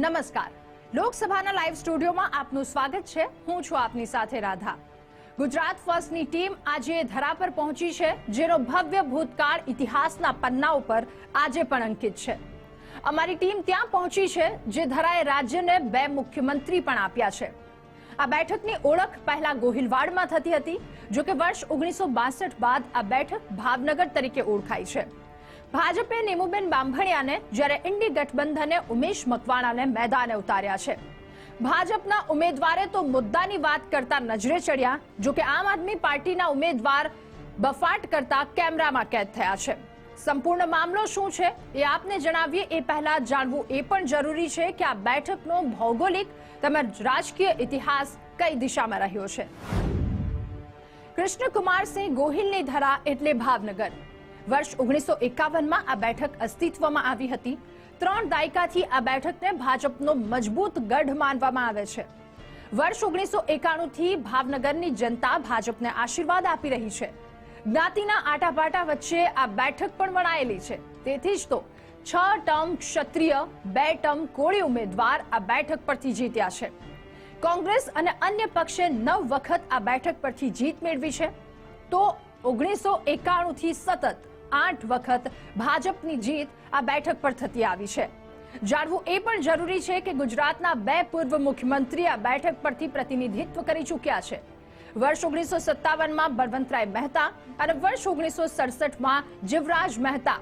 નમસ્કાર. લોકસભાના લાઈવ સ્ટુડિયોમાં આપનું સ્વાગત છે. હું છું આપની સાથે રાધા. ગુજરાત ફર્સ્ટની ટીમ આજે ધરા પર પહોંચી છે, જેનો ભવ્ય ભૂતકાળ ઇતિહાસના પન્ના ઉપર આજે પણ અંકિત છે. અમારી ટીમ ત્યાં પહોંચી છે, જે ધરાએ રાજ્યને બે મુખ્યમંત્રી પણ આપ્યા છે. આ બેઠકની ઓળખ પહેલા ગોહિલવાડમાં થતી હતી જો કે વર્ષ ઓગણીસો બાદ આ બેઠક ભાવનગર તરીકે ઓળખાય છે. ભાજપે નીમુબેન બાંભણિયાને જ્યારે ઇન્ડી ગઠબંધને ઉમેશ મકવાણાને મેદાને ઉતાર્યા છે. ભાજપના ઉમેદવારે તો મુદ્દાની વાત કરતા નજરે ચડ્યા, જો કે આમ આદમી પાર્ટીના ઉમેદવાર બફાટ કરતા કેમેરામાં કેદ થયા છે. સંપૂર્ણ મામલો શું છે એ આપને જણાવીએ. એ પહેલા જાણવું એ પણ જરૂરી છે કે આ બેઠકનો ભૌગોલિક તેમજ રાજકીય ઇતિહાસ કઈ દિશામાં રહ્યો છે. કૃષ્ણકુમારસિંહ ગોહિલની ધરા એટલે ભાવનગર. વર્ષ ઓગણીસો એકાવનમાં આ બેઠક અસ્તિત્વમાં આવી હતી. ત્રણ દાયકાથી આ બેઠકને ભાજપનો મજબૂત ગઢ માનવામાં આવે છે. વર્ષ ઓગણીસો એકાણુંથી ભાવનગરની જનતા ભાજપને આશીર્વાદ આપી રહી છે. જ્ઞાતિના આટાપાટા વચ્ચે આ બેઠક પણ વણાયેલી છે. તેથી જ તો છ ટર્મ ક્ષત્રિય, બે ટર્મ કોળી ઉમેદવાર આ બેઠક પરથી જીત્યા છે. કોંગ્રેસ અને અન્ય પક્ષે નવ વખત આ બેઠક પરથી જીત મેળવી છે. તો ઓગણીસો એકાણુંથી સતત આઠ વખત ભાજપની જીત આ બેઠક પર થતી આવી છે. જાણવું એ પણ જરૂરી છે કે ગુજરાતના બે પૂર્વ મુખ્યમંત્રી આ બેઠક પરથી પ્રતિનિધિત્વ કરી ચૂક્યા છે. વર્ષ ઓગણીસો સત્તાવનમાં બળવંતરાય મહેતા અને વર્ષ ઓગણીસો સડસઠમાં જીવરાજ મહેતા.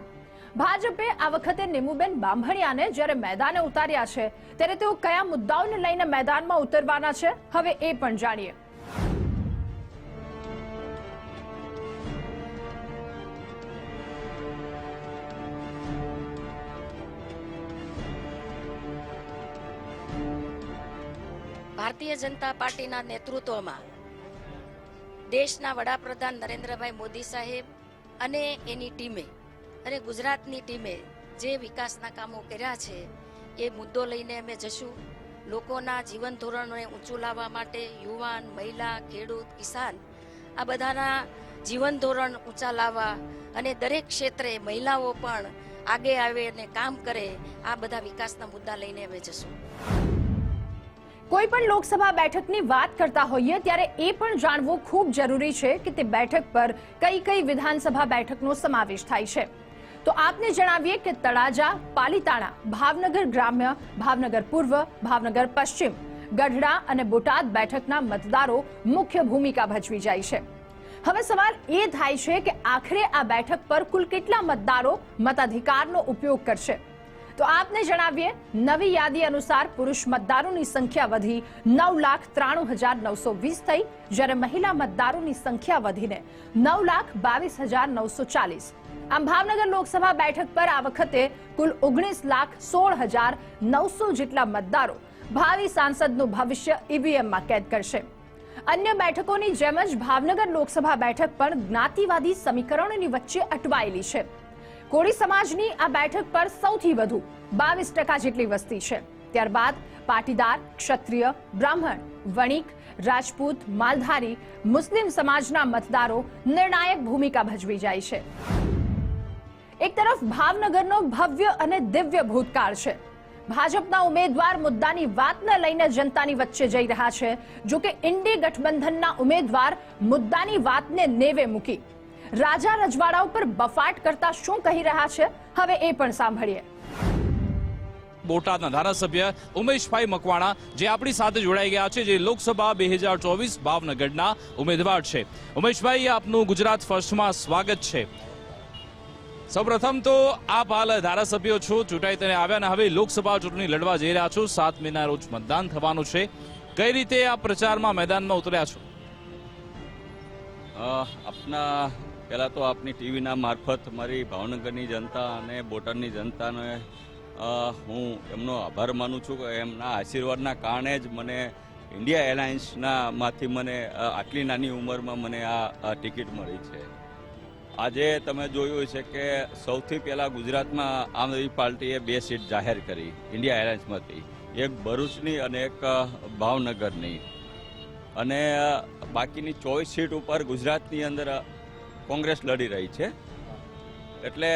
ભાજપે આ વખતે નિમુબેન બાંભણિયાને જ્યારે મેદાને ઉતાર્યા છે, ત્યારે તેઓ કયા મુદ્દાઓને લઈને મેદાનમાં ઉતરવાના છે, હવે એ પણ જાણીએ. ભારતીય જનતા પાર્ટીના નેતૃત્વમાં દેશના વડાપ્રધાન નરેન્દ્રભાઈ મોદી સાહેબ અને એની ટીમે અને ગુજરાતની ટીમે જે વિકાસના કામો કર્યા છે, એ મુદ્દો લઈને અમે જશું. લોકોના જીવન ધોરણને ઊંચું લાવવા માટે યુવાન, મહિલા, ખેડૂત, કિસાન આ બધાના જીવન ધોરણ ઊંચા લાવવા અને દરેક ક્ષેત્રે મહિલાઓ પણ આગે આવે અને કામ કરે આ બધા વિકાસના મુદ્દા લઈને અમે જશું. કોઈ પણ લોકસભા બેઠકની વાત કરતા હોઈએ ત્યારે એ પણ જાણવું ખૂબ જરૂરી છે કે તે બેઠક પર કઈ કઈ વિધાનસભા બેઠકનો સમાવેશ થાય છે. તો આપને જણાવીએ કે તળાજા, પાલીતાણા, ભાવનગર ગ્રામ્ય, ભાવનગર પૂર્વ, ભાવનગર પશ્ચિમ, ગઢડા અને બોટાદ બેઠકના મતદારો મુખ્ય ભૂમિકા ભજવી જાય છે. હવે સવાલ એ થાય છે કે આખરે આ બેઠક પર કુલ કેટલા મતદારો મતાધિકારનો ઉપયોગ કરશે? તો આપને જણાવીએ, નવી યાદી અનુસાર પુરુષ મતદારોની સંખ્યા વધી. નવ લાખ ત્રાણું હજાર નવસો વીસ થઈ. જ્યારે મહિલા મતદારોની સંખ્યા વધીને નવ લાખ બાવીસ હજાર નવસો ચાલીસ. આમ ભાવનગર લોકસભા બેઠક પર આ વખતે કુલ ઓગણીસ લાખ સોળ હજાર નવસો જેટલા મતદારો ભાવિ સાંસદનું ભવિષ્ય ઈવીએમમાં કેદ કરશે. અન્ય બેઠકોની જેમ જ ભાવનગર લોકસભા બેઠક પણ જ્ઞાતિવાદી સમીકરણોની વચ્ચે અટવાયેલી છે. કોળી સમાજની આ બેઠક પર સૌથી વધુ બાવીસ ટકા જેટલી વસ્તી છે. ત્યારબાદ પાટીદાર, ક્ષત્રિય, બ્રાહ્મણ, વણિક, રાજપૂત, માલધારી, મુસ્લિમ સમાજના મતદારો નિર્ણાયક ભૂમિકા ભજવી જાય છે. એક તરફ ભાવનગરનો ભવ્ય અને દિવ્ય ભૂતકાળ છે. ભાજપના ઉમેદવાર મુદ્દાની વાતને લઈને જનતાની વચ્ચે જઈ રહ્યા છે જો કે ઇન્ડી ગઠબંધનના ઉમેદવાર મુદ્દાની વાતને નેવે મૂકી. રાજા રજવાડા ઉપર બફાટ કરતા શું કહી રહ્યા છે? હવે એ પણ સાંભળીએ. બોટાદના ધારાસભ્ય ઉમેશભાઈ મકવાણા જે આપણી સાથે જોડાઈ ગયા છે જે લોકસભા બે હજાર ચોવીસ ભાવનગરના ઉમેદવાર છે. ઉમેશભાઈ આપનું ગુજરાત ફર્સ્ટમાં સ્વાગત છે. સૌપ્રથમ તો આપ હાલ ધારાસભ્યો છો ચૂંટાઈ તેને આવ્યા અને હવે લોકસભા ચૂંટણી લડવા જઈ રહ્યા છો. સાત મહિના રોજ મતદાન થવાનું છે. કઈ રીતે આ પ્રચારમાં મેદાનમાં ઉતર્યા છો? અ, આપના પહેલાં તો આપની ટીવીના મારફત મારી ભાવનગરની જનતા અને બોટાદની જનતાને હું એમનો આભાર માનું છું કે એમના આશીર્વાદના કારણે જ મને ઇન્ડિયા એરલાઇન્સના માંથી મને આટલી નાની ઉંમરમાં મને આ ટિકિટ મળી છે. આજે તમે જોયું છે કે સૌથી પહેલાં ગુજરાતમાં આમ આદમી પાર્ટીએ બે સીટ જાહેર કરી, ઇન્ડિયા એરલાઇન્સમાંથી. એક ભરૂચની અને એક ભાવનગરની. અને બાકીની ચોવીસ સીટ ઉપર ગુજરાતની અંદર કોંગ્રેસ લડી રહી છે. એટલે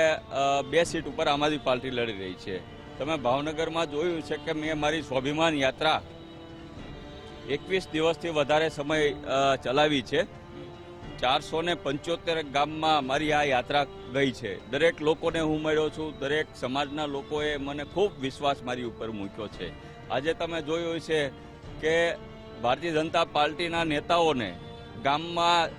બે સીટ ઉપર આમ આદમી પાર્ટી લડી રહી છે. તમે ભાવનગરમાં જોયું છે કે મેં મારી સ્વાભિમાન યાત્રા એકવીસ દિવસથી વધારે સમય ચલાવી છે. ચારસો ને પંચોતેર ગામમાં મારી આ યાત્રા ગઈ છે. દરેક લોકોને હું મળ્યો છું. દરેક સમાજના લોકોએ મને ખૂબ વિશ્વાસ મારી ઉપર મૂક્યો છે. આજે તમે જોયું છે કે ભારતીય જનતા પાર્ટીના નેતાઓને ગામમાં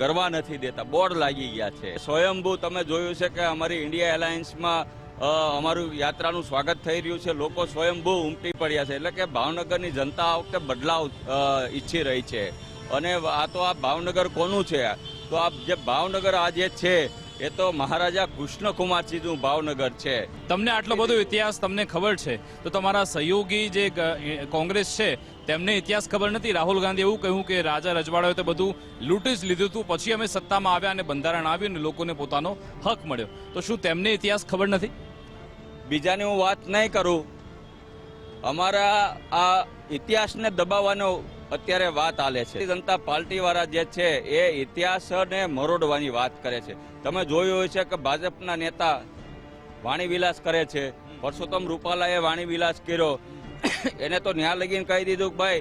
ગરવા નથી દેતા બોર્ડ લાગી ગયા છે. સ્વયંભૂ તમે જોયું છે કે અમારી ઇન્ડિયા એલાયન્સમાં અમારું યાત્રાનું સ્વાગત થઈ રહ્યું છે. લોકો સ્વયંભૂ ઉમટી પડ્યા છે. એટલે કે ભાવનગરની જનતા આ વખતે બદલાવ ઈચ્છી રહી છે. અને આ તો આ ભાવનગર કોનું છે? તો આ જે ભાવનગર આ જે છે, એ તો મહારાજા કૃષ્ણકુમારજીનું ભાવનગર છે. તમને આટલો બધો ઇતિહાસ તમને ખબર છે? તો તમારા સહયોગી જે કોંગ્રેસ છે તેમને ઇતિહાસ ખબર નથી. રાહુલ ગાંધી એવું કહ્યું કે રાજા રજવાડાઓએ તો બધું લૂંટી જ લીધું હતું. પછી અમે સત્તામાં આવ્યા અને બંધારણ આવ્યું અને લોકોને પોતાનો હક મળ્યો. તો શું તેમને ઇતિહાસ ખબર નથી? બીજાની હું વાત નહીં કરું. અમારા આ ઇતિહાસને દબાવવાનો અત્યારે વાત આલે છે. જનતા પાર્ટી વાળા જે છે, એ ઇતિહાસને મરોડવાની વાત કરે છે. તમે જોયું હોય છે કે ભાજપના નેતા વાણી વિલાસ કરે છે. પરસોત્તમ રૂપાલાએ વાણી વિલાસ કર્યો. એને તો ન્યા લગીને કહી દીધું કે ભાઈ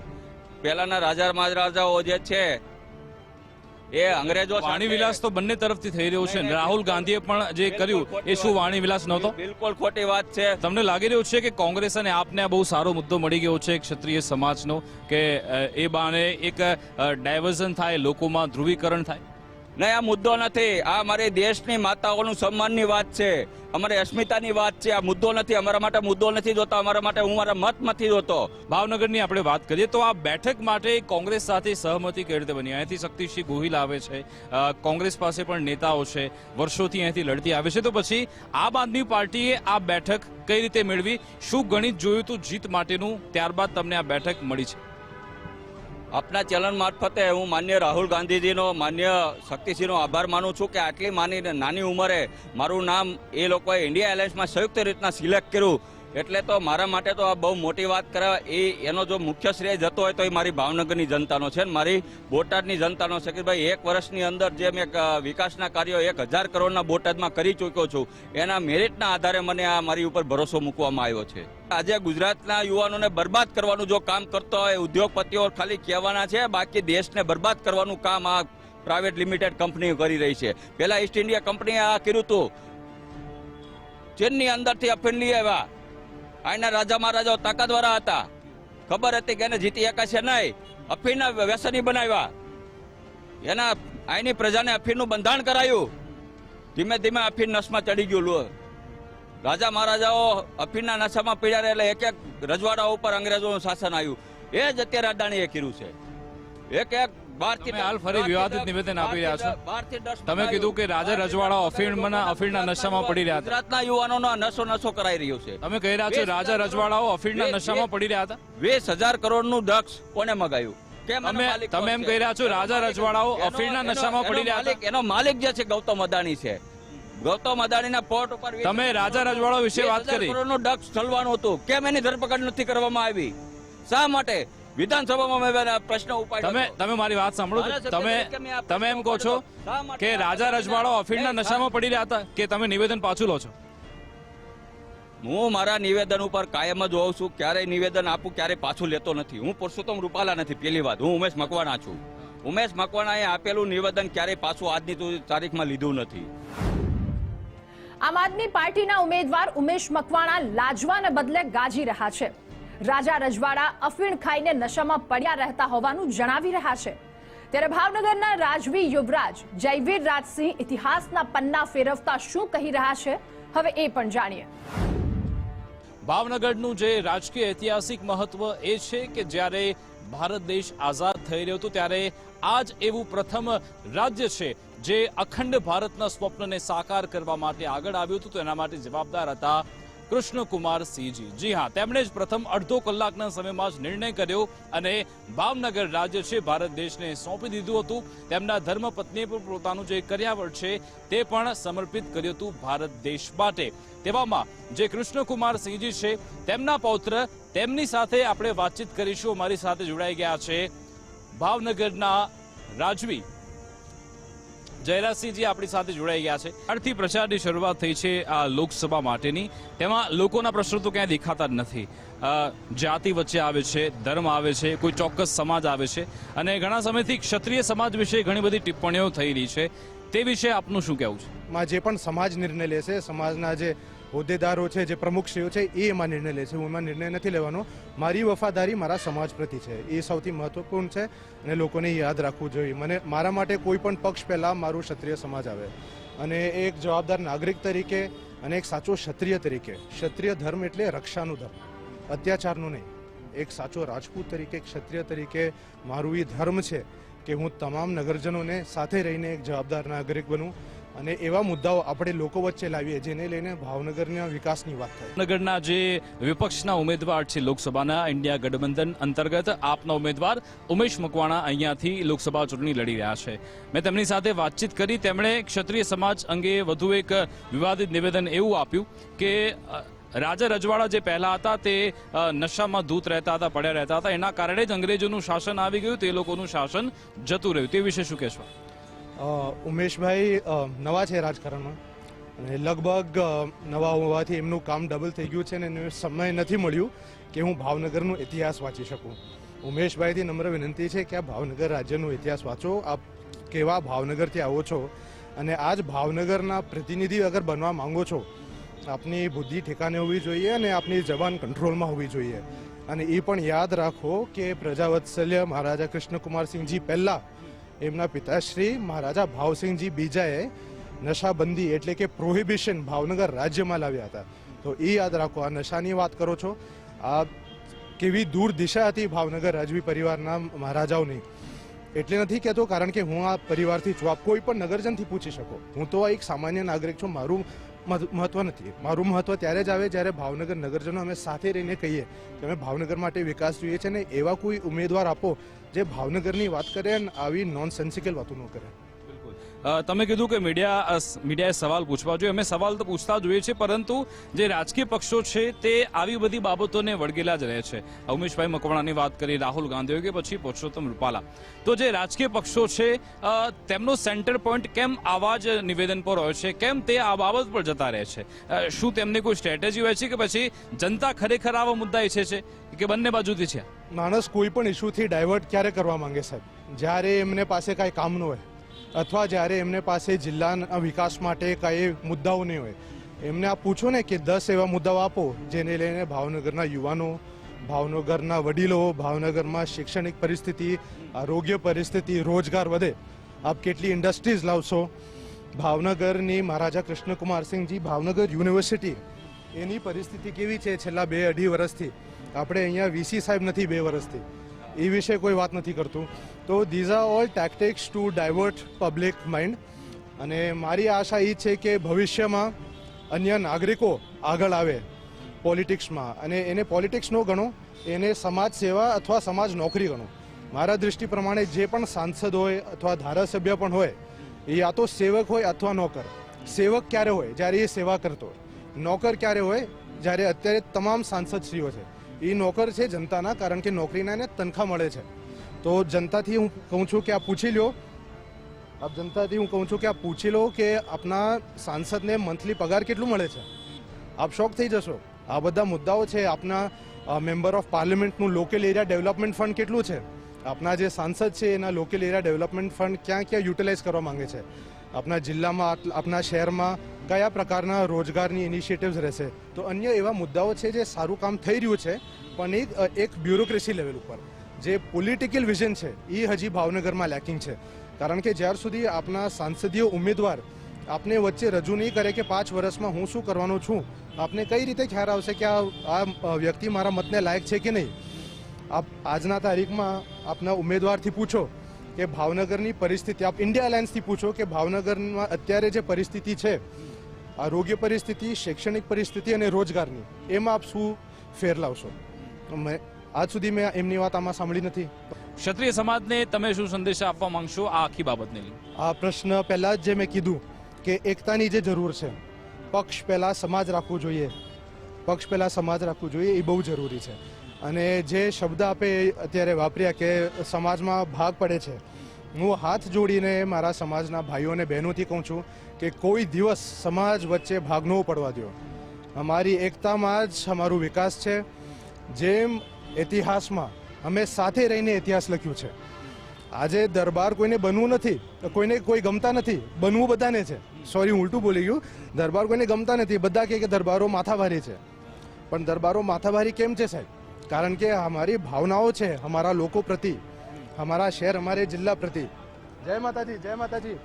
પેલાના રાજા મહારાજાઓ જે છે એ અંગ્રેજો વાણી વિલાસ તો બંને તરફથી થઈ રહ્યો છે. રાહુલ ગાંધીએ પણ જે કર્યું એ શું વાણી વિલાસ નહોતો? બિલકુલ ખોટી વાત છે. તમને લાગી રહ્યું છે કે કોંગ્રેસ અને આપને આ બહુ સારો મુદ્દો મળી ગયો છે ક્ષત્રિય સમાજનો કે એ બાને એક ડાયવર્ઝન થાય લોકોમાં ધ્રુવીકરણ થાય? નહીં આ મુદ્દો નથી. આ અમારી દેશની માતાઓનું સન્માનની વાત છે. અમારી અસ્મિતાની વાત છે. આ મુદ્દો નથી. અમારા માટે મુદ્દો નથી જોતો. અમારા માટે હું મારા મત નથી જોતો. ભાવનગરની આપણે વાત કરીએ તો આ બેઠક માટે કોંગ્રેસ સાથે સહમતિ કેવી રીતે બની? અહીંથી શક્તિસિંહ ગોહિલ આવે છે. કોંગ્રેસ પાસે પણ નેતાઓ છે. વર્ષોથી અહીંથી લડતી આવે છે. તો પછી આમ આદમી પાર્ટીએ આ બેઠક કઈ રીતે મેળવી? શું ગણિત જોયું હતું જીત માટેનું? ત્યારબાદ તમને આ બેઠક મળી છે. આપના ચલણ મારફતે હું માન્ય રાહુલ ગાંધીજીનો માન્ય શક્તિસિંહનો આભાર માનું છું કે આટલી માની નાની ઉંમરે મારું નામ એ લોકોએ ઇન્ડિયા એલાયન્સમાં સંયુક્ત રીતના સિલેક્ટ કર્યું. એટલે તો મારા માટે તો આ બહુ મોટી વાત કરાવે એ, એનો જો મુખ્ય શ્રેય જતો હોય તો એ મારી ભાવનગરની જનતાનો છે ને મારી બોટાદની જનતાનો છે કે ભાઈ એક વર્ષની અંદર જે મેં વિકાસના કાર્યો એક હજાર કરોડના બોટાદમાં કરી ચૂક્યો છું, એના મેરિટના આધારે મને આ મારી ઉપર ભરોસો મૂકવામાં આવ્યો છે. આજે ગુજરાતના યુવાનોને બરબાદ કરવાનું જો કામ કરતો હોય, ઉદ્યોગપતિઓ ખાલી કહેવાના છે, બાકી દેશને બરબાદ કરવાનું કામ આ પ્રાઇવેટ લિમિટેડ કંપનીઓ કરી રહી છે. પહેલાં ઈસ્ટ ઇન્ડિયા કંપનીએ આ કર્યું હતું ચીનની અંદરથી અફીણ લઈ આવ્યા અહીંના રાજા મહારાજાઓ તાકાતવાળા હતા. ખબર હતી કે એને જીતી શકાશે નહીં. અફીણના વ્યસની બનાવ્યા. એના અહીંની પ્રજાને અફીણનું બંધાણ કરાયું. ધીમે ધીમે અફીણ નસમાં ચડી ગયું લો રાજા મહારાજાઓ અફીણના નશામાં પીડ્યા એટલે એક એક રજવાડા ઉપર અંગ્રેજોનું શાસન આવ્યું. એ જ અત્યારે અદાણીએ કર્યું છે. એક એક બારથી હાલ ફરી વિવાદિત નિવેદન આપી રહ્યા છો. બારથી દસ તમે કીધું કે રાજા રજવાડાઓ અફીણના અફીણના નશામાં પડી રહ્યા ગુજરાતના યુવાનોનો નશો નશો કરાઈ રહ્યો છે. તમે કહી રહ્યા છો રાજા રજવાડાઓ અફીણના નશામાં પડી રહ્યા હતા? વીસ હજાર કરોડનું ડ્રગ્સ કોને મગાયું એનો તમે માલિક તમે એમ કહી રહ્યા છો રાજા રજવાડાઓ અફીણના નશામાં પડી રહ્યા હતા? એનો માલિક જે છે ગૌતમ અદાણી છે. ગૌતમ અદાણીના પોર્ટ ઉપર તમે રાજા રજવાડા વિશે વાત કરી. કરોડનું ડ્રગ્સ ચલવાનું હતું. કેમ એની ધરપકડ નથી કરવામાં આવી? શા માટે? વિધાનસભામાં મેં પ્રશ્ન ઉપાડ્યો તમે તમે મારી વાત સાંભળો છો. તમે તમે એમ કહો છો કે રાજા રજવાડો અફીણના નશામાં પડી રહ્યા હતા કે તમે નિવેદન પાછું લો છો? હું મારા નિવેદન ઉપર કાયમ જ હોઉં છું. ક્યારેય નિવેદન આપું ક્યારેય પાછું લેતો નથી. હું પુરુષોત્તમ રૂપાલા નથી પેલી વાત. હું ઉમેશ મકવાણા છું. ઉમેશ મકવાણાએ આપેલું નિવેદન ક્યારેય પાછું આજની તુ- તારીખમાં લીધું નથી. આમ આદમી પાર્ટીના ઉમેદવાર ઉમેશ મકવાણા લાજવાને બદલે ગાજી રહ્યા છે. રાજા રજવાડા અફીણ ખાઈને નશામાં પડ્યા રહેતા હોવાનું જણાવી રહ્યા છે. ત્યારે ભાવનગરના રાજવી યુવરાજ જયવીર રાજસિંહ ઇતિહાસના પન્ના ફેરવતા શું કહી રહ્યા છે, હવે એ પણ જાણીએ. ભાવનગરનું જે રાજકીય ઐતિહાસિક મહત્વ એ છે કે જ્યારે ભારત દેશ આઝાદ થઈ રહ્યો હતો, ત્યારે આ જ એવું પ્રથમ રાજ્ય છે જે અખંડ ભારતના સ્વપ્નને સાકાર કરવા માટે આગળ આવ્યું હતું. તો એના માટે જવાબદાર હતા કૃષ્ણકુમાર સિંહજી જી હા, તેમણે જ પ્રથમ અડધો કલાકના સમયમાં જ નિર્ણય કર્યો અને ભાવનગર રાજ્ય છે, ભારત દેશને સોંપી દીધું હતું. તેમના ધર્મપત્નીએ પણ પોતાનું જે કર્યાવર છે તે પણ સમર્પિત કર્યું હતું ભારત દેશ માટે. તેવામાં જે કૃષ્ણકુમાર સિંહજી છે, તેમના પૌત્ર તેમની સાથે આપણે વાતચીત કરીશું. અમારી સાથે જોડાઈ ગયા છે ભાવનગરના રાજવી જયરાજસિંહજી આપણી સાથે જોડાઈ ગયા છે. ત્યારથી પ્રચારની શરૂઆત થઈ છે આ લોકસભા માટેની. તેમાં લોકોના પ્રશ્નો તો ક્યાંય દેખાતા જ નથી. જાતિ વચ્ચે આવે છે, ધર્મ આવે છે, કોઈ ચોક્કસ સમાજ આવે છે અને ઘણા સમયથી ક્ષત્રિય સમાજ વિશે ઘણી બધી ટિપ્પણીઓ થઈ રહી છે. તે વિશે આપનું શું કહેવું છે? માં જે પણ સમાજ નિર્ણય લેશે, સમાજના જે હોદ્દેદારો છે, જે પ્રમુખશ્રીઓ છે, એ એમાં નિર્ણય લેશે હું એમાં નિર્ણય નથી લેવાનો. મારી વફાદારી મારા સમાજ પ્રતિ છે. એ સૌથી મહત્વપૂર્ણ છે અને લોકોને યાદ રાખવું જોઈએ. મને, મારા માટે કોઈ પણ પક્ષ પહેલાં મારું ક્ષત્રિય સમાજ આવે. અને એક જવાબદાર નાગરિક તરીકે અને એક સાચો ક્ષત્રિય તરીકે. ક્ષત્રિય ધર્મ એટલે રક્ષાનું ધર્મ. અત્યાચારનું નહીં. એક સાચો રાજપૂત તરીકે ક્ષત્રિય તરીકે મારું એ ધર્મ છે કે હું તમામ નગરજનોને સાથે રહીને એક જવાબદાર નાગરિક બનું. અને એવા મુદ્દાઓ આપણે લોકો વચ્ચે લાવીએ, જેને લઈને ભાવનગરના વિકાસની વાત થાય. ભાવનગરના જે વિપક્ષના ઉમેદવાર છે લોકસભાના, ઇન્ડિયા ગઠબંધન અંતર્ગત આપના ઉમેદવાર ઉમેશ મકવાણા અહીંયાથી લોકસભા ચૂંટણી લડી રહ્યા છે. મેં તેમની સાથે વાતચીત કરી, તેમણે ક્ષત્રિય સમાજ અંગે વધુ એક વિવાદિત નિવેદન એવું આપ્યું કે રાજા રજવાડા જે પહેલા હતા તે નશામાં ધૂત રહેતા હતા, પડ્યા રહેતા હતા. એના કારણે જ અંગ્રેજોનું શાસન આવી ગયું, તે લોકોનું શાસન જતું રહ્યું. તે વિશે શું કહેશો? ઉમેશભાઈ નવા છે રાજકારણમાં. અને લગભગ નવા હોવાથી એમનું કામ ડબલ થઈ ગયું છે અને એને સમય નથી મળ્યું કે હું ભાવનગરનો ઇતિહાસ વાંચી શકું. ઉમેશભાઈથી નમ્ર વિનંતી છે કે આ ભાવનગર રાજ્યનો ઇતિહાસ વાંચો. આપ કેવા ભાવનગરથી આવો છો? અને આજ ભાવનગરના પ્રતિનિધિ અગર બનવા માંગો છો, આપની બુદ્ધિ ઠેકાને હોવી જોઈએ અને આપની જવાન કંટ્રોલમાં હોવી જોઈએ. અને એ પણ યાદ રાખો કે પ્રજાવત્સલ્ય મહારાજા કૃષ્ણકુમારસિંહજી પહેલા એમના પિતાશ્રી મહારાજા ભાવસિંહજી બીજાએ નશાબંધી એટલે કે પ્રોહિબિશન ભાવનગર રાજ્યમાં લાવ્યા હતા. તો એ યાદ રાખો, આ નશાની વાત કરો છો. આ કેવી દૂર દિશા હતી ભાવનગર રાજવી પરિવારના મહારાજાઓની. એટલે નથી કહેતો, કારણ કે હું આ પરિવારથી છું. આપ કોઈ પણ નગરજનથી પૂછી શકો. હું તો એક સામાન્ય નાગરિક છું. મારું મહત્વ નથી. મારું મહત્વ ત્યારે જ આવે જ્યારે ભાવનગર નગરજનો અમે સાથે રહીને કહીએ કે અમે ભાવનગર માટે વિકાસ જોઈએ છે ને એવા કોઈ ઉમેદવાર આપો જે ભાવનગરની વાત કરે અને આવી નોન સેન્સિકલ વાતો ન કરે. તમે કીધું કે મીડિયા મીડિયાએ સવાલ પૂછવા જોઈએ. અમે સવાલ તો પૂછતા જોઈએ છે પરંતુ જે રાજકીય પક્ષો છે, તે આવી બધી બાબતોને વળગેલા જ રહે છે. ઉમેશભાઈ મકવાણાની વાત કરી, રાહુલ ગાંધી કે પછી પુરુષોત્તમ રૂપાલા. તો જે રાજકીય પક્ષો છે તેમનો સેન્ટર પોઈન્ટ કેમ આવા જ નિવેદન પર હોય છે? કેમ તે આ બાબત પર જતા રહે છે? શું તેમની કોઈ સ્ટ્રેટેજી હોય છે કે પછી જનતા ખરેખર આવા મુદ્દા ઈચ્છે છે કે બંને બાજુથી છે? માણસ કોઈ પણ ઇસ્યુથી ડાયવર્ટ ક્યારે કરવા માંગે સાહેબ? જ્યારે એમને પાસે કાંઈ કામનું હોય અથવા જ્યારે એમને પાસે જિલ્લાના વિકાસ માટે કાંઈ મુદ્દાઓ નહીં હોય, એમને આપ પૂછો ને કે દસ એવા મુદ્દાઓ આપો, જેને લઈને ભાવનગરના યુવાનો, ભાવનગરના વડીલો, ભાવનગરમાં શૈક્ષણિક પરિસ્થિતિ, આરોગ્ય પરિસ્થિતિ, રોજગાર વધે. આપ કેટલી ઇન્ડસ્ટ્રીઝ લાવશો? ભાવનગરની મહારાજા કૃષ્ણકુમારસિંહજી ભાવનગર યુનિવર્સિટી, એની પરિસ્થિતિ કેવી છે છેલ્લા બે અઢી વર્ષથી? આપણે અહીંયા વીસી સાહેબ નથી બે વર્ષથી. એ વિશે કોઈ વાત નથી કરતું. તો these are all tactics to divert public mind અને મારી આશા એ છે કે ભવિષ્યમાં અન્ય નાગરિકો આગળ આવે પોલિટિક્સમાં અને એને પોલિટિક્સ ન ગણો, એને સમાજ સેવા અથવા સમાજ નોકરી ગણો. મારા દૃષ્ટિ પ્રમાણે જે પણ સાંસદ હોય અથવા ધારાસભ્ય પણ હોય, એ યા તો સેવક હોય અથવા નોકર. સેવક ક્યારે હોય? જ્યારે એ સેવા કરતો હોય. નોકર ક્યારે હોય? જ્યારે અત્યારે તમામ સાંસદશ્રીઓ છે. એ નોકર છે જનતાના, કારણ કે નોકરીના એને તનખા મળે છે. તો જનતાથી હું કહું છું કે આ પૂછી લો આપ જનતાથી હું કહું છું કે આ પૂછી લો કે આપના સાંસદને મંથલી પગાર કેટલું મળે છે. આપ શોક થઈ જશો. આ બધા મુદ્દાઓ છે. આપના મેમ્બર ઓફ પાર્લામેન્ટનું લોકલ એરિયા ડેવલપમેન્ટ ફંડ કેટલું છે? આપના જે સાંસદ છે, એના લોકલ એરિયા ડેવલપમેન્ટ ફંડ ક્યાં ક્યાં યુટિલાઇઝ કરવા માંગે છે? આપના જિલ્લામાં આપના શહેરમાં કયા પ્રકારના રોજગારની ઇનિશિયેટિવ્સ રહેશે? તો અન્ય એવા મુદ્દાઓ છે જે સારું કામ થઈ રહ્યું છે, પણ એક એક બ્યુરોક્રેસી લેવલ ઉપર. જે પોલિટિકલ વિઝન છે, એ હજી ભાવનગરમાં લેકિંગ છે. કારણ કે જ્યાર સુધી આપના સાંસદીય ઉમેદવાર આપને વચ્ચે રજૂ નહીં કરે કે પાંચ વર્ષમાં હું શું કરવાનો છું, આપને કઈ રીતે ખ્યાલ આવશે કે આ આ વ્યક્તિ મારા મતને લાયક છે કે નહીં? આપ, આજના તારીખમાં આપના ઉમેદવારથી પૂછો કે ભાવનગરની પરિસ્થિતિ આપ ઇન્ડિયા એલાયન્સથી પૂછો કે ભાવનગરમાં અત્યારે જે પરિસ્થિતિ છે આરોગ્ય પરિસ્થિતિ શૈક્ષણિક પરિસ્થિતિ અને રોજગારની એમાં આપ શું ફેર લાવશો? મેં આજ સુધી મેં એમની વાત આમાં સાંભળી નથી. ક્ષત્રિય સમાજને તમે શું સંદેશ આપવા માંગશો આ આખી બાબતને આ પ્રશ્ન પહેલા જ જે મેં કીધું કે એકતાની જે જરૂર છે પક્ષ પહેલા સમાજ રાખવું જોઈએ. પક્ષ પહેલા સમાજ રાખવું જોઈએ એ બહુ જરૂરી છે. અને જે શબ્દ આપે અત્યારે વાપર્યા કે સમાજમાં ભાગ પડે છે, હું હાથ જોડીને મારા સમાજના ભાઈઓ અને બહેનોથી કહું છું કે કોઈ દિવસ સમાજ વચ્ચે ભાગ ન પડવા દો. અમારી એકતામાં જ અમારું વિકાસ છે. જેમ ઇતિહાસમાં અમે સાથે રહીને ઇતિહાસ લખ્યું છે. આજે દરબાર કોઈને બનવું નથી, કોઈને કોઈ ગમતા નથી, બનવું બધાને છે. સોરી હું ઉલટું બોલી ગયું. દરબાર કોઈને ગમતા નથી, બધા કહે કે દરબારો માથાભારી છે. પણ દરબારો માથાભારી કેમ છે સાહેબ? કારણ કે અમારી ભાવનાઓ છે અમારા લોકો પ્રતિ અમારા શહેર અમારે જિલ્લા પ્રતિ. જય માતાજી જય માતાજી.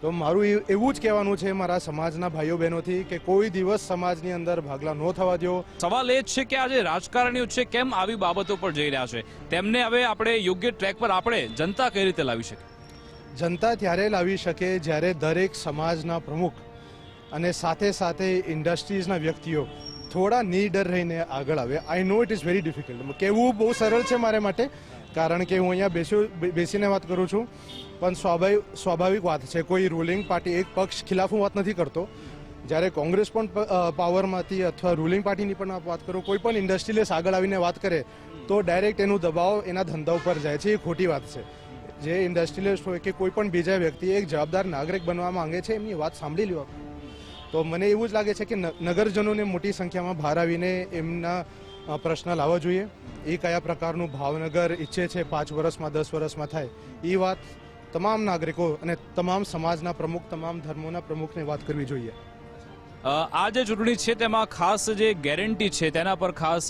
તો મારું એવું જ કહેવાનું છે મારા સમાજના ભાઈઓ બહેનોથી કે કોઈ દિવસ સમાજની અંદર ભાગલા ન થવા દો. સવાલ એ જ છે કે આજે રાજકારણીઓ છે કેમ આવી બાબતો પર જઈ રહ્યા છે? તેમને હવે આપણે યોગ્ય ટ્રેક પર આપણે જનતા કઈ રીતે લાવી શકે જનતા ત્યારે લાવી શકે જ્યારે દરેક સમાજના પ્રમુખ અને સાથે સાથે ઇન્ડસ્ટ્રીઝના વ્યક્તિઓ થોડા નિડર રહીને આગળ આવે. I know it is very difficult કહેવું બહુ સરળ છે મારે માટે, કારણ કે હું અહીંયા બેસ્યો બેસીને વાત કરું છું. પણ સ્વાભાવિક સ્વાભાવિક વાત છે, કોઈ રૂલિંગ પાર્ટી એક પક્ષ ખિલાફ હું વાત નથી કરતો. જ્યારે કોંગ્રેસ પણ પાવરમાંથી અથવા રૂલિંગ પાર્ટીની પણ વાત કરો, કોઈ પણ ઇન્ડસ્ટ્રીલેસ આગળ આવીને વાત કરે, તો ડાયરેક્ટ એનું દબાવ એના ધંધા ઉપર જાય છે. એ ખોટી વાત છે. જે ઇન્ડસ્ટ્રીલેસ હોય કે કોઈ પણ બીજા વ્યક્તિ એક જવાબદાર નાગરિક બનવા માંગે છે, એમની વાત સાંભળી લો તો મને એવું જ લાગે છે કે નગરજનોને મોટી સંખ્યામાં બહાર આવીને એમના પ્રશ્ન લાવવા જોઈએ. એ કયા પ્રકારનું ભાવનગર ઈચ્છે છે, પાંચ વર્ષમાં, દસ વર્ષમાં થાય, એ વાત તમામ નાગરિકો અને તમામ સમાજના પ્રમુખ, તમામ ધર્મોના પ્રમુખને વાત કરવી જોઈએ. આ જે ચૂંટણી છે તેમાં ખાસ જે ગેરંટી છે તેના પર ખાસ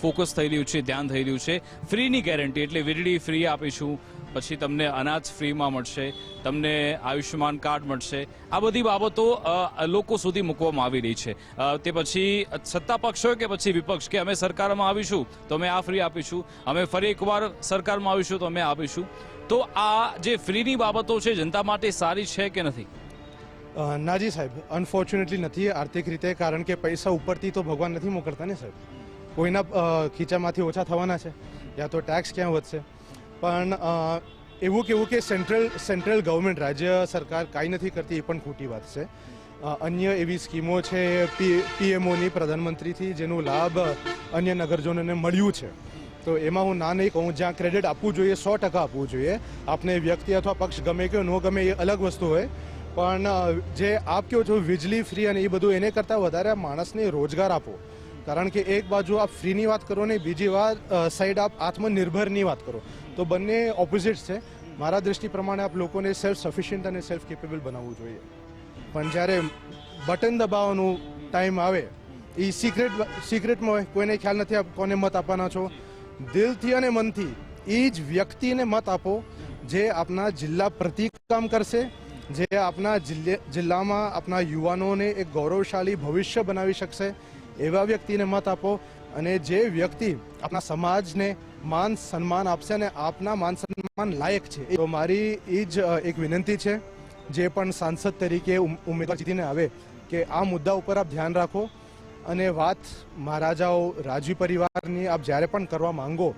ફોકસ થઈ રહ્યું છે, ધ્યાન થઈ રહ્યું છે. ફ્રીની ગેરંટી એટલે વીજળી ફ્રી આપીશું પછી તમને અનાજ ફ્રીમાં મળશે, તમને આયુષ્યમાન કાર્ડ મળશે. આ બધી બાબતો લોકો સુધી મૂકવામાં આવી રહી છે. તે પછી સત્તા પક્ષ હોય કે પછી વિપક્ષ, કે અમે સરકારમાં આવીશું, તો અમે આ ફ્રી આપીશું. અમે ફરી એકવાર સરકારમાં આવીશું, તો અમે આપીશું. તો આ જે ફ્રીની બાબતો છે, જનતા માટે સારી છે કે નથી? નાજી સાહેબ, અનફોર્ચ્યુનેટલી નથી, આર્થિક રીતે, કારણ કે પૈસા ઉપરથી તો ભગવાન નથી મોકલતા ને સાહેબ. કોઈના ખીચામાંથી ઓછા થવાના છે, યા તો ટેક્સ ક્યાં વધશે? પણ એવું કેવું કે સેન્ટ્રલ સેન્ટ્રલ ગવર્મેન્ટ રાજ્ય સરકાર કાંઈ નથી કરતી, એ પણ ખોટી વાત છે. અન્ય એવી સ્કીમો છે પીએમઓની પ્રધાનમંત્રીથી, જેનો લાભ અન્ય નગરજનોને મળ્યું છે. તો એમાં હું ના નહીં કહું, જ્યાં ક્રેડિટ આપવું જોઈએ, સો ટકા આપવું જોઈએ. આપને વ્યક્તિ અથવા પક્ષ ગમે કે ન ગમે, એ અલગ વસ્તુ હોય. પણ જે આપ કહો છો, વીજળી, ફ્રી અને એ બધું, એને કરતાં વધારે માણસને રોજગાર આપો. કારણ કે એક બાજુ આપ ફ્રીની વાત કરો ને બીજી વાત સાઈડ આપ આત્મનિર્ભરની વાત કરો. તો બંને ઓપોઝિટ છે. મારા દ્રષ્ટિ પ્રમાણે આપ લોકોને સેલ્ફ સફિશિયન્ટ અને સેલ્ફ કેપેબલ બનાવવું જોઈએ. પણ જ્યારે બટન દબાવવાનું ટાઈમ આવે એ સિક્રેટ સિક્રેટમાં હોય, કોઈને ખ્યાલ નથી આપ કોને મત આપવાના છો. દિલથી અને મનથી એ જ વ્યક્તિને મત આપો જે આપના જિલ્લા પ્રતિ કામ કરશે, જે આપના જિલ્લામાં આપના યુવાનોને એક ગૌરવશાળી ભવિષ્ય બનાવી શકશે એવા વ્યક્તિને મત આપો અને જે વ્યક્તિ આપણા સમાજને માન સન્માન આપશે અને આપના માન સન્માન લાયક છે તો મારી એ જ એક વિનંતી છે જે પણ સાંસદ તરીકે ઉમેદવાર જીતીને આવે કે આ મુદ્દા ઉપર આપ ધ્યાન રાખો અને વાત મહારાજાઓ, રાજવી પરિવારની આપ જ્યારે પણ કરવા માંગો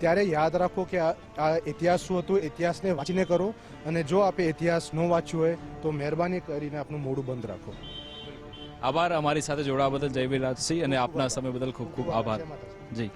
ત્યારે યાદ રાખો કે આ ઇતિહાસ શું હતું, ઇતિહાસને વાંચીને કરો અને જો આપે ઇતિહાસ ન વાંચ્યું હોય તો મહેરબાની કરીને આપનું મોડું બંધ રાખો. આભાર. અમારી સાથે જોડાવા બદલ જય જયવીરરાજસિંહ અને આપના સમય બદલ ખૂબ ખૂબ આભાર. જી.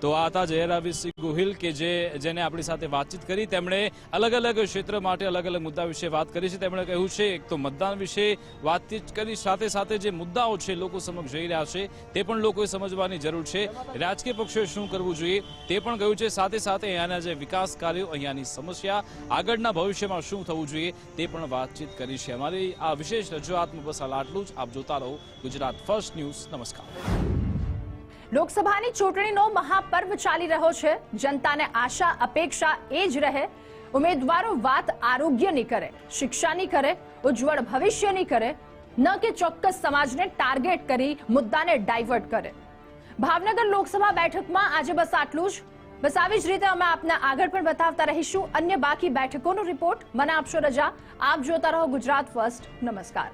તો આ હતા જયરાવીસિંહ ગોહિલ કે જે જેને આપણી સાથે વાતચીત કરી, તેમણે અલગ અલગ ક્ષેત્ર માટે અલગ અલગ મુદ્દા વિશે વાત કરી છે. તેમણે કહ્યું છે, એક તો મતદાન વિશે વાતચીત કરી, સાથે સાથે જે મુદ્દાઓ છે લોકો સમક્ષ જઈ રહ્યા છે, તે પણ લોકોએ સમજવાની જરૂર છે. રાજકીય પક્ષોએ શું કરવું જોઈએ તે પણ કહ્યું છે. સાથે સાથે અહીંયાના જે વિકાસ કાર્યો, અહીંયાની સમસ્યા, આગળના ભવિષ્યમાં શું થવું જોઈએ તે પણ વાતચીત કરી છે અમારી આ વિશેષ રજૂઆતમાં બસ હાલ આટલું જ. આપ જોતા રહો ગુજરાત ફર્સ્ટ ન્યૂઝ. નમસ્કાર. લોકસભાની ચૂંટણીનો મહાપર્વ ચાલી રહ્યો છે. જનતાને આશા, અપેક્ષા એ જ રહે. ઉમેદવારો વાત આરોગ્યની કરે, શિક્ષાની કરે, ઉજ્જવળ ભવિષ્યની કરે. ન કે ચોક્કસ સમાજને ટાર્ગેટ કરી મુદ્દાને ડાયવર્ટ કરે. ભાવનગર લોકસભા બેઠકમાં આજે બસ આટલું જ. બસ આવી જ રીતે અમે આપને આગળ પણ બતાવતા રહીશું. અન્ય બાકી બેઠકોનો રિપોર્ટ મને આપશો રજા. આપ જોતા રહો ગુજરાત ફર્સ્ટ. નમસ્કાર.